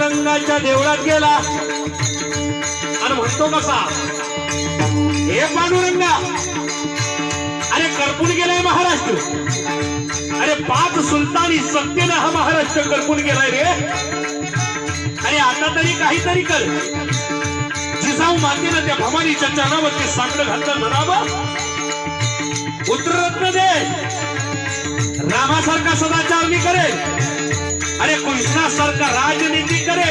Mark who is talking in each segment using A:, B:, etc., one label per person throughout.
A: पांडुरंगाच्या देवळात गेला. आणि म्हणतो कसा? हे पांडुरंगा! अरे करपून गेलाय महाराष्ट्र. अरे पाच सुलतानी सत्तेनं हा महाराष्ट्र करपून गेलाय रे. अरे आता तरी काहीतरी कर. जिजाऊ मातेनं त्या भवानीच्या चरणावरती साकडं घातलं म्हणावं. उत्तररत्न दे. रामासारखा सदाचार પૈસા સરકાર રાજનીતિ કરે.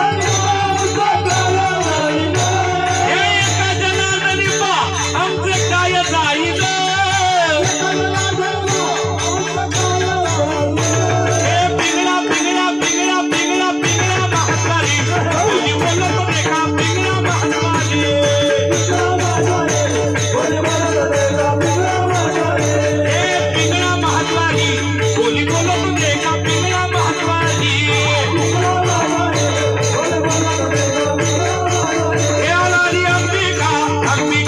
A: Hallelujah.